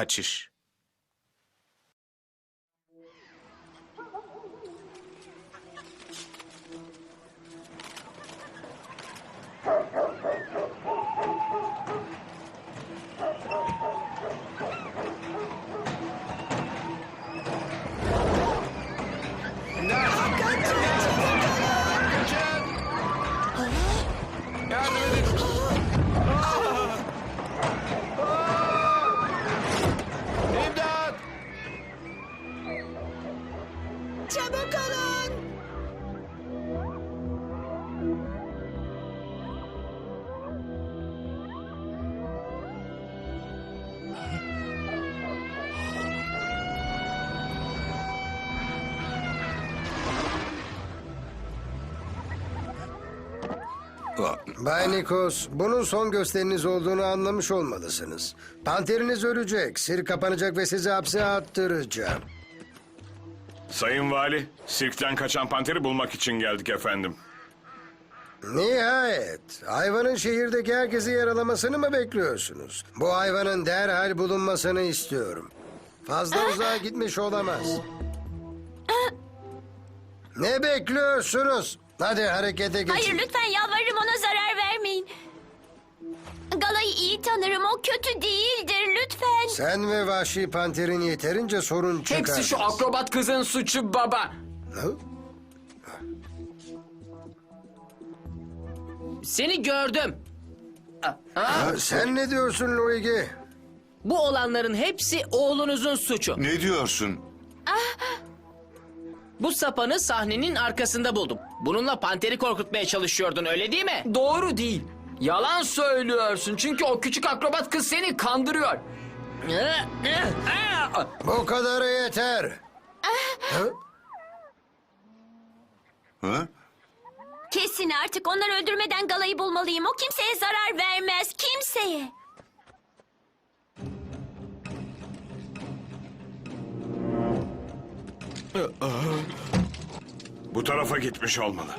kaçış. Bay Nikos, bunun son gösteriniz olduğunu anlamış olmalısınız. Panteriniz ölecek, sir kapanacak ve sizi hapse attıracağım. Sayın Vali, sirkten kaçan panteri bulmak için geldik efendim. Nihayet, hayvanın şehirdeki herkesi yaralamasını mı bekliyorsunuz? Bu hayvanın derhal bulunmasını istiyorum. Fazla uzağa gitmiş olamaz. Ne bekliyorsunuz? Hadi harekete geçin. Hayır lütfen yalvarırım ona zarar vermeyin. Gala'yı iyi tanırım o kötü değildir lütfen. Sen ve vahşi panterin yeterince sorun çıkar. Hepsi şu akrobat kızın suçu baba. Seni gördüm. Sen ne diyorsun Luigi? Bu olanların hepsi oğlunuzun suçu. Ne diyorsun? Bu sapanı sahnenin arkasında buldum. Bununla panteri korkutmaya çalışıyordun öyle değil mi? Doğru değil. Yalan söylüyorsun çünkü o küçük akrobat kız seni kandırıyor. Bu kadarı yeter. Hı? Ha? Kesin artık onları öldürmeden Gala'yı bulmalıyım. O kimseye zarar vermez. Kimseye. Bu tarafa gitmiş olmalı.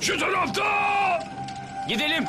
Şu tarafta! Gidelim.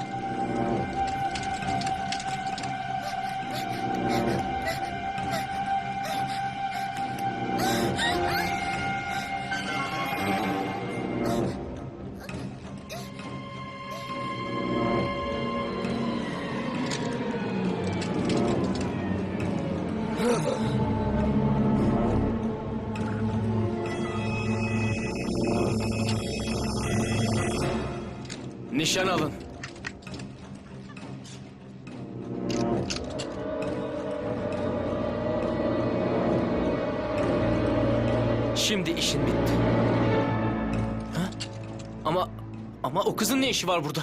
Ama ama o kızın ne işi var burada?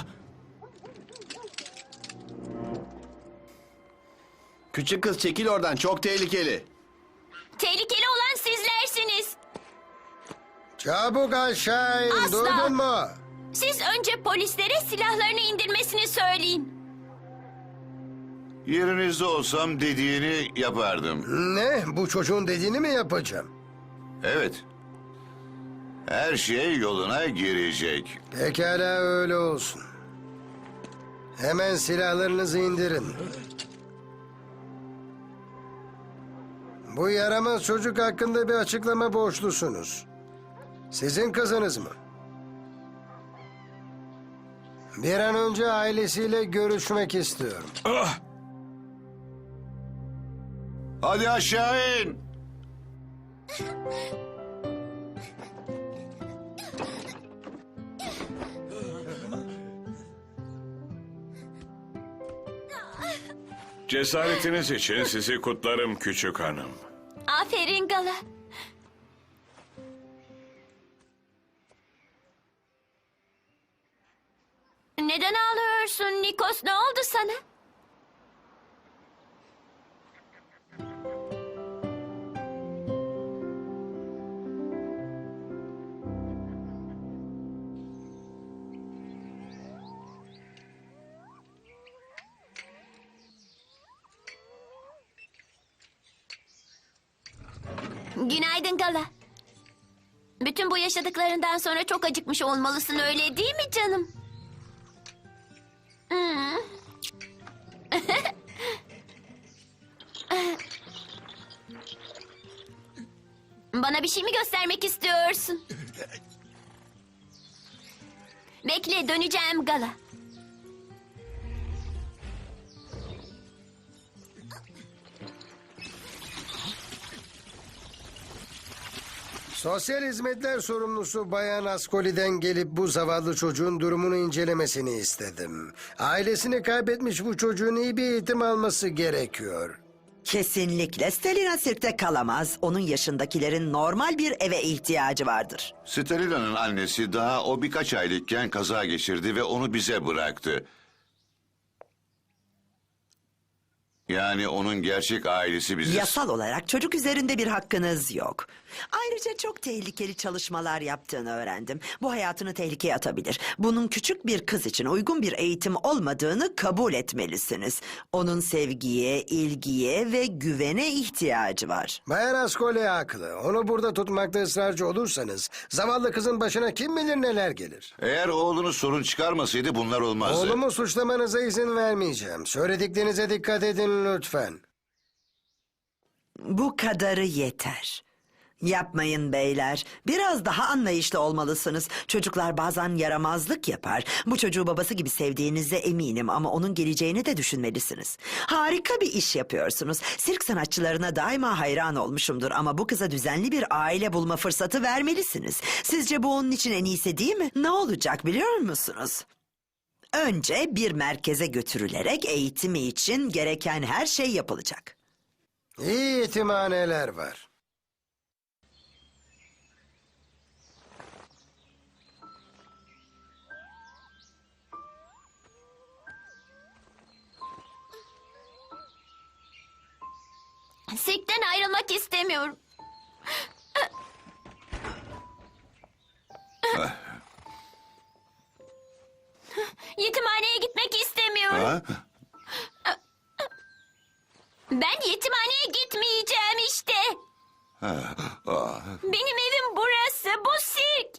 Küçük kız çekil oradan çok tehlikeli. Tehlikeli olan sizlersiniz. Çabuk aşağı in, Asla. duydun mu? Siz önce polislere silahlarını indirmesini söyleyin. Yerinizde olsam dediğini yapardım. Ne? Bu çocuğun dediğini mi yapacağım? Evet. Her şey yoluna girecek. Pekala öyle olsun. Hemen silahlarınızı indirin. Bu yaramaz çocuk hakkında bir açıklama borçlusunuz. Sizin kızınız mı? Bir an önce ailesiyle görüşmek istiyorum. Ah! Hadi aşağı in. Cesaretiniz için sizi kutlarım küçük hanım. Aferin Gala. Günaydın Gala. Bütün bu yaşadıklarından sonra çok acıkmış olmalısın öyle değil mi canım? Hmm. Bana bir şey mi göstermek istiyorsun? Bekle döneceğim Gala. Sosyal hizmetler sorumlusu Bayan Ascoli'den gelip bu zavallı çocuğun durumunu incelemesini istedim. Ailesini kaybetmiş bu çocuğun iyi bir eğitim alması gerekiyor. Kesinlikle Stelina sirkte kalamaz. Onun yaşındakilerin normal bir eve ihtiyacı vardır. Stelina'nın annesi daha o birkaç aylıkken kaza geçirdi ve onu bize bıraktı. Yani onun gerçek ailesi biziz. Yasal olarak çocuk üzerinde bir hakkınız yok. Ayrıca çok tehlikeli çalışmalar yaptığını öğrendim. Bu hayatını tehlikeye atabilir. Bunun küçük bir kız için uygun bir eğitim olmadığını kabul etmelisiniz. Onun sevgiye, ilgiye ve güvene ihtiyacı var. Bayan Ascoli haklı. Onu burada tutmakta ısrarcı olursanız zavallı kızın başına kim bilir neler gelir. Eğer oğlunuz sorun çıkarmasaydı bunlar olmazdı. Oğlumu suçlamanıza izin vermeyeceğim. Söylediklerinize dikkat edin lütfen. Bu kadarı yeter. Yapmayın beyler. Biraz daha anlayışlı olmalısınız. Çocuklar bazen yaramazlık yapar. Bu çocuğu babası gibi sevdiğinize eminim ama onun geleceğini de düşünmelisiniz. Harika bir iş yapıyorsunuz. Sirk sanatçılarına daima hayran olmuşumdur ama bu kıza düzenli bir aile bulma fırsatı vermelisiniz. Sizce bu onun için en iyisi değil mi? Ne olacak biliyor musunuz? Önce bir merkeze götürülerek eğitimi için gereken her şey yapılacak. İyi yetimhaneler var. Sirkten ayrılmak istemiyorum. Yetimhaneye gitmek istemiyorum. Ha? Ben yetimhaneye gitmeyeceğim işte. Benim evim burası. Bu sirk.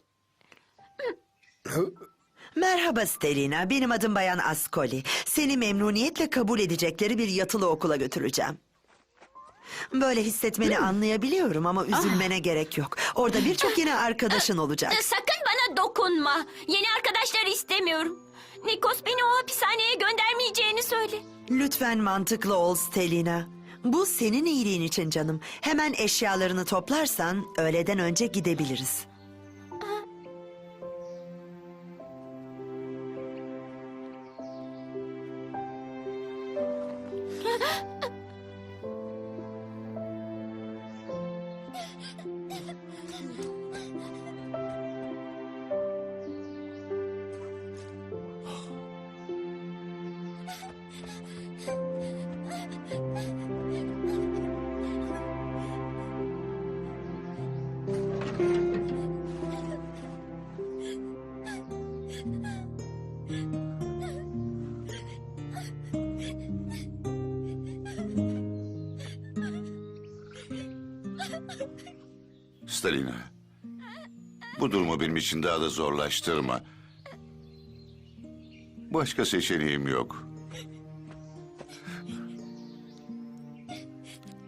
Merhaba Stelina, benim adım Bayan Ascoli. Seni memnuniyetle kabul edecekleri bir yatılı okula götüreceğim. Böyle hissetmeni anlayabiliyorum ama üzülmene gerek yok. Orada birçok yeni arkadaşın olacak. Sakın bana dokunma. Yeni arkadaşlar istemiyorum. Nikos beni o hapishaneye göndermeyeceğini söyle. Lütfen mantıklı ol Stelina. Bu senin iyiliğin için canım. Hemen eşyalarını toplarsan öğleden önce gidebiliriz. Bu durumu benim için daha da zorlaştırma. Başka seçeneğim yok.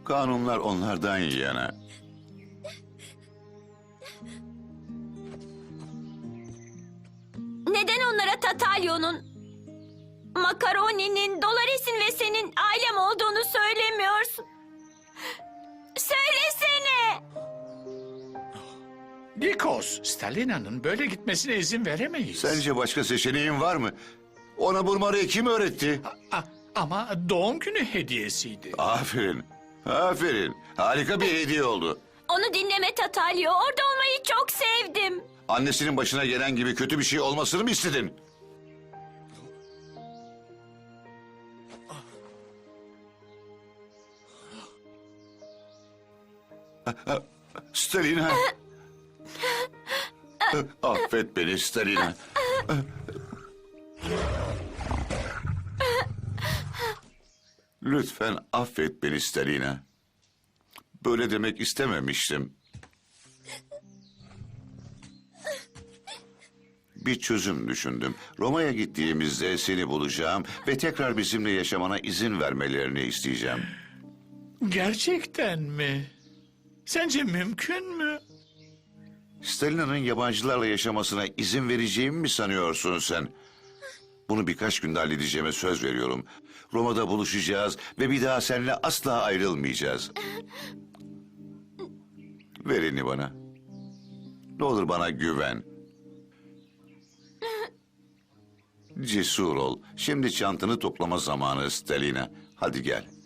Kanunlar onlardan yana. Neden onlara Tatalyon'un, Makaroni'nin, Dolores'in ve senin ailem olduğunu söylemiyorsun? Nikos, Stalina'nın böyle gitmesine izin veremeyiz. Sence başka seçeneğin var mı? Ona burmarayı kim öğretti? A- ama doğum günü hediyesiydi. Aferin. Aferin. Harika bir hediye oldu. Onu dinleme Tatalyo. Orada olmayı çok sevdim. Annesinin başına gelen gibi kötü bir şey olmasını mı istedin? Stalina. Affet beni Stalina. Lütfen affet beni Stalina. Böyle demek istememiştim. Bir çözüm düşündüm. Roma'ya gittiğimizde seni bulacağım ve tekrar bizimle yaşamana izin vermelerini isteyeceğim. Gerçekten mi? Sence mümkün mü? Stalina'nın yabancılarla yaşamasına izin vereceğimi mi sanıyorsun sen? Bunu birkaç günde halledeceğime söz veriyorum. Roma'da buluşacağız ve bir daha seninle asla ayrılmayacağız. Ver elini bana. Ne olur bana güven. Cesur ol. Şimdi çantanı toplama zamanı Stalina. Hadi gel.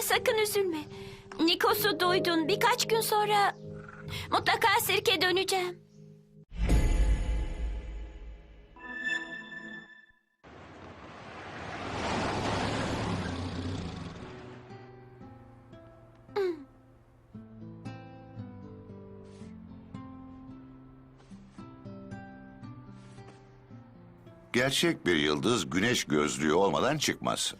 Gala sakın üzülme. Nikos'u duydun. Birkaç gün sonra mutlaka sirke döneceğim. Gerçek bir yıldız güneş gözlüğü olmadan çıkmaz.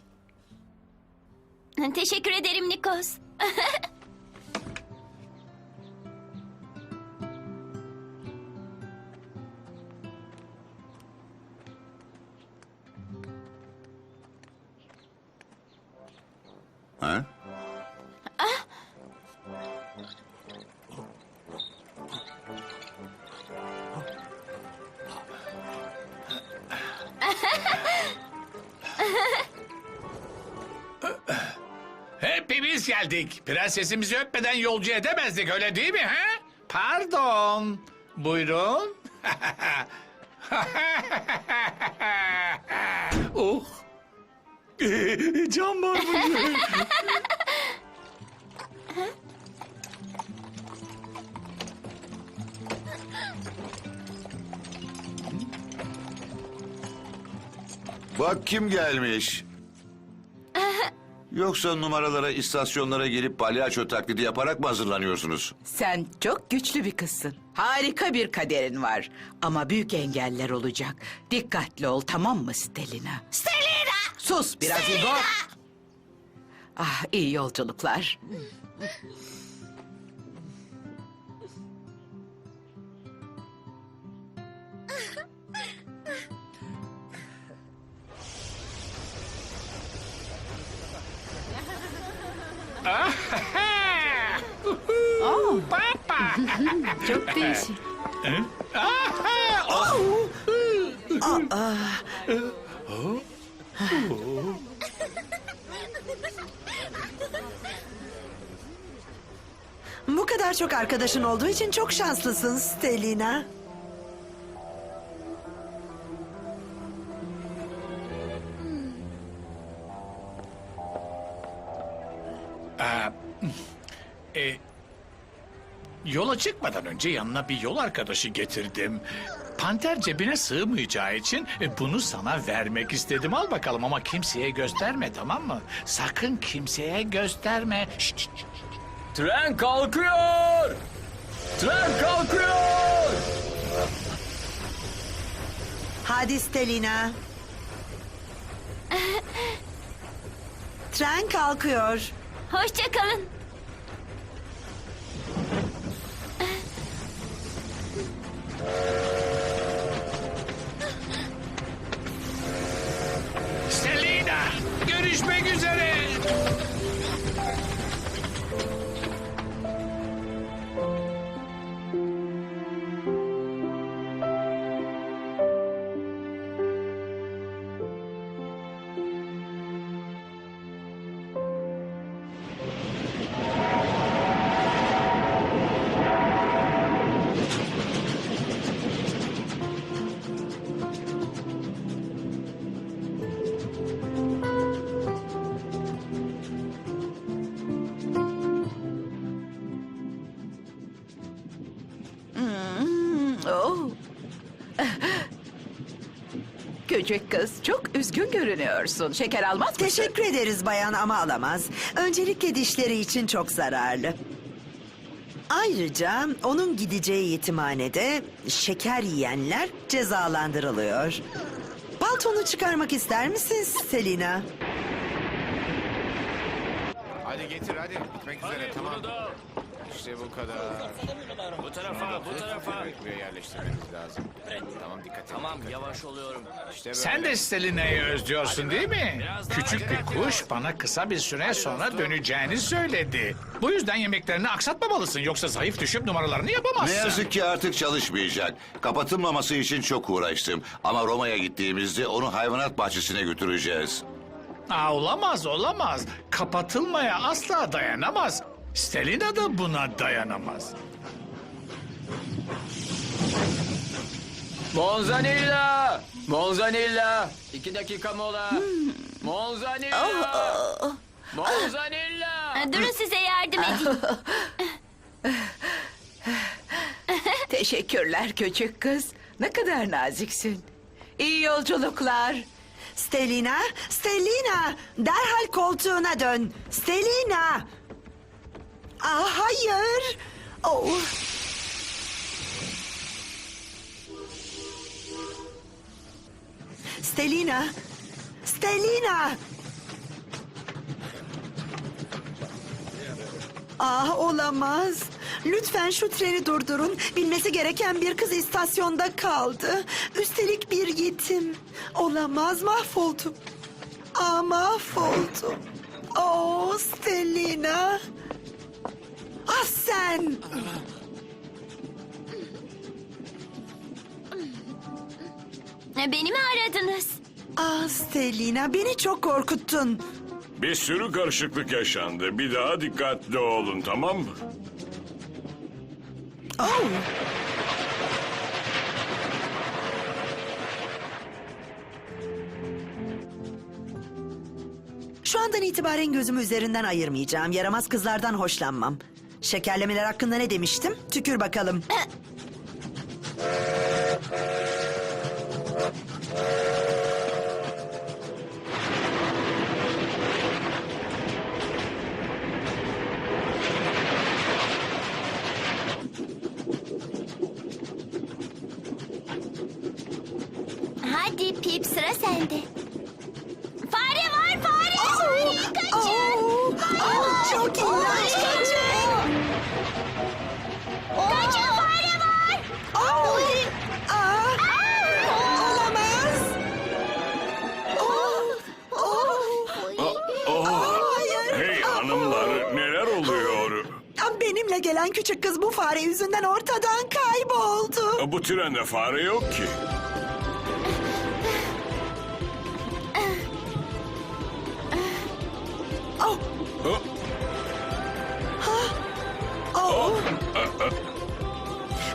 Teşekkür ederim Nikos. Hepimiz geldik. Prensesimizi öpmeden yolcu edemezdik öyle değil mi? He? Pardon. Buyurun. oh. Can var mı? Bak kim gelmiş. Yoksa numaralara, istasyonlara gelip palyaço taklidi yaparak mı hazırlanıyorsunuz? Sen çok güçlü bir kızsın. Harika bir kaderin var. Ama büyük engeller olacak. Dikkatli ol tamam mı Stelina? Stelina! Sus biraz Igor. Ah iyi yolculuklar. Çok arkadaşın olduğu için çok şanslısın Stelina. E, yola çıkmadan önce yanına bir yol arkadaşı getirdim. Panter cebine sığmayacağı için e, bunu sana vermek istedim. Al bakalım ama kimseye gösterme tamam mı? Sakın kimseye gösterme. Şşt, şşt. Tren kalkıyor! Tren kalkıyor! Hadi Stelina. Tren kalkıyor. Hoşça kalın. Küçük kız çok üzgün görünüyorsun. Şeker almaz mısın? Teşekkür ederiz bayan ama alamaz. Öncelikle dişleri için çok zararlı. Ayrıca onun gideceği yetimhanede şeker yiyenler cezalandırılıyor. Paltonu çıkarmak ister misin Selina? Hadi getir hadi. Bitmek üzere tamam. İşte bu kadar. Bu tarafa, bu tarafa. Buraya yerleştirmemiz lazım. Tamam dikkat edin. Tamam, dikkat yavaş oluyorum. İşte böyle. Sen de Stelina'yı özlüyorsun değil mi? Küçük bir et kuş bana kısa bir süre sonra döneceğini söyledi. Bu yüzden yemeklerini aksatmamalısın yoksa zayıf düşüp numaralarını yapamazsın. Ne yazık ki artık çalışmayacak. Kapatılmaması için çok uğraştım. Ama Roma'ya gittiğimizde onu hayvanat bahçesine götüreceğiz. Aa, olamaz olamaz. Kapatılmaya asla dayanamaz. Stelina da buna dayanamaz. Monzanilla! Monzanilla! İki dakika mola. Monzanilla! Monzanilla! Durun size yardım edeyim. Teşekkürler küçük kız. Ne kadar naziksin. İyi yolculuklar. Stelina, Stelina, derhal koltuğuna dön. Stelina. Aa, hayır. Oh. Stelina, Stelina. Ah olamaz. Lütfen şu treni durdurun. Bilmesi gereken bir kız istasyonda kaldı. Üstelik bir yetim. Olamaz mahvoldum. Ah mahvoldum. Oh Stelina. Ah sen. Beni mi aradınız? Ah Stelina beni çok korkuttun. Bir sürü karışıklık yaşandı. Bir daha dikkatli olun tamam mı? Oh. Şu andan itibaren gözümü üzerinden ayırmayacağım. Yaramaz kızlardan hoşlanmam. Şekerlemeler hakkında ne demiştim? Tükür bakalım. trende fare yok ki. Oh, Oh, oh.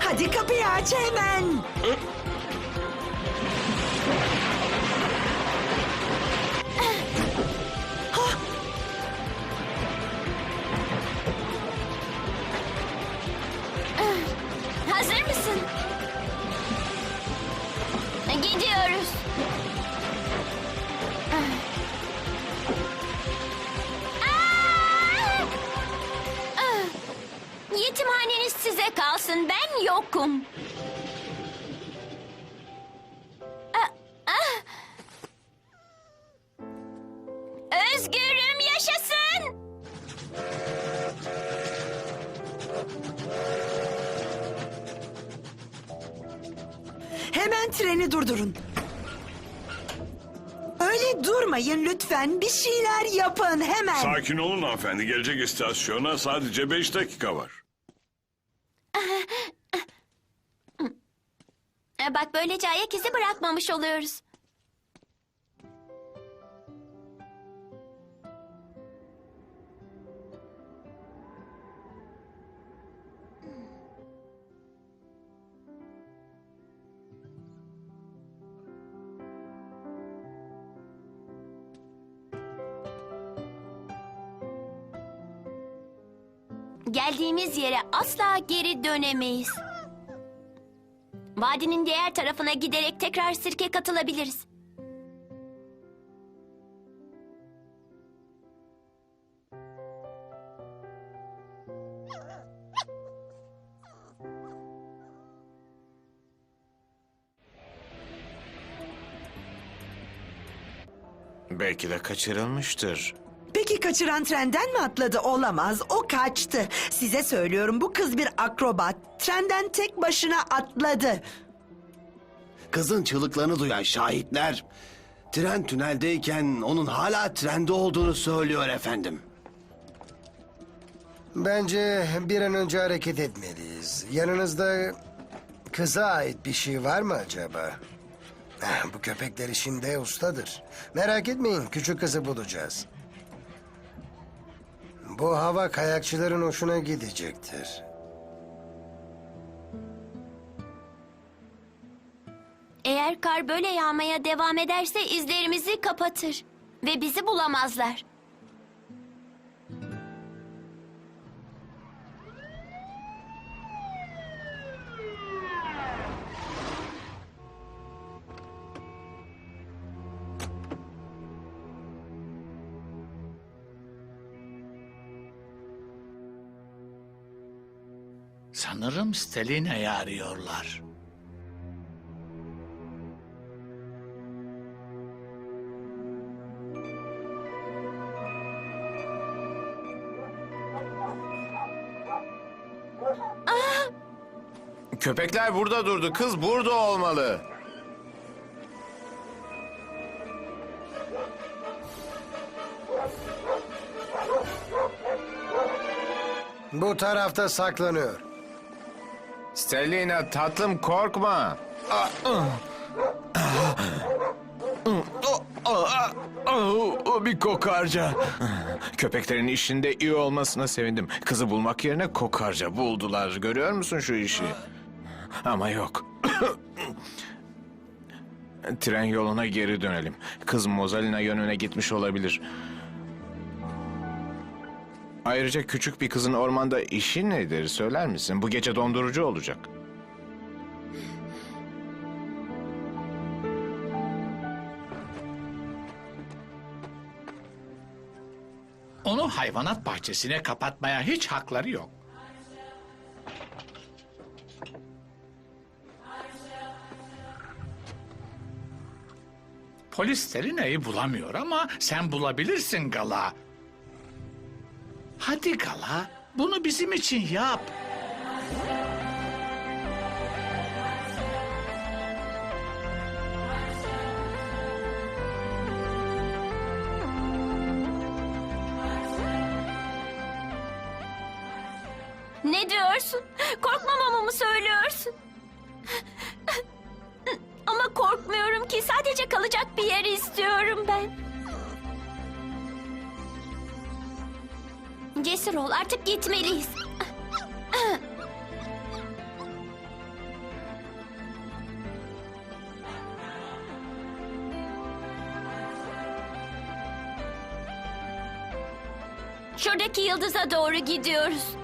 Hadi kapıyı aç hemen. Hemen treni durdurun. Öyle durmayın lütfen. Bir şeyler yapın hemen. Sakin olun hanımefendi. Gelecek istasyona sadece beş dakika var. E, Bak böylece ayak izi bırakmamış oluyoruz. Geldiğimiz yere asla geri dönemeyiz. Vadinin diğer tarafına giderek tekrar sirke katılabiliriz. Belki de kaçırılmıştır. Kaçıran trenden mi atladı? Olamaz. O kaçtı. Size söylüyorum bu kız bir akrobat. Trenden tek başına atladı. Kızın çığlıklarını duyan şahitler tren tüneldeyken onun hala trende olduğunu söylüyor efendim. Bence bir an önce hareket etmeliyiz. Yanınızda kıza ait bir şey var mı acaba? Eh, Bu köpekler işinde ustadır. Merak etmeyin küçük kızı bulacağız. Bu hava kayakçıların hoşuna gidecektir. Eğer kar böyle yağmaya devam ederse izlerimizi kapatır. Ve bizi bulamazlar. Sanırım Stelina'yı arıyorlar. Köpekler burada durdu. Kız burada olmalı. Bu tarafta saklanıyor. Stellina tatlım korkma. Bir kokarca. Köpeklerin işinde iyi olmasına sevindim. Kızı bulmak yerine kokarca buldular. Görüyor musun şu işi? Ama yok. Tren yoluna geri dönelim. Kız Mozalina yönüne gitmiş olabilir. Ayrıca küçük bir kızın ormanda işi nedir söyler misin? Bu gece dondurucu olacak. Onu hayvanat bahçesine kapatmaya hiç hakları yok. Polis Stelina'yı bulamıyor ama sen bulabilirsin Gala. Hadi Gala, bunu bizim için yap. Ne diyorsun? Korkmamamı mı söylüyorsun? Ama korkmuyorum ki. Sadece kalacak bir yer istiyorum ben. Cesur ol. Artık gitmeliyiz. Şuradaki yıldıza doğru gidiyoruz.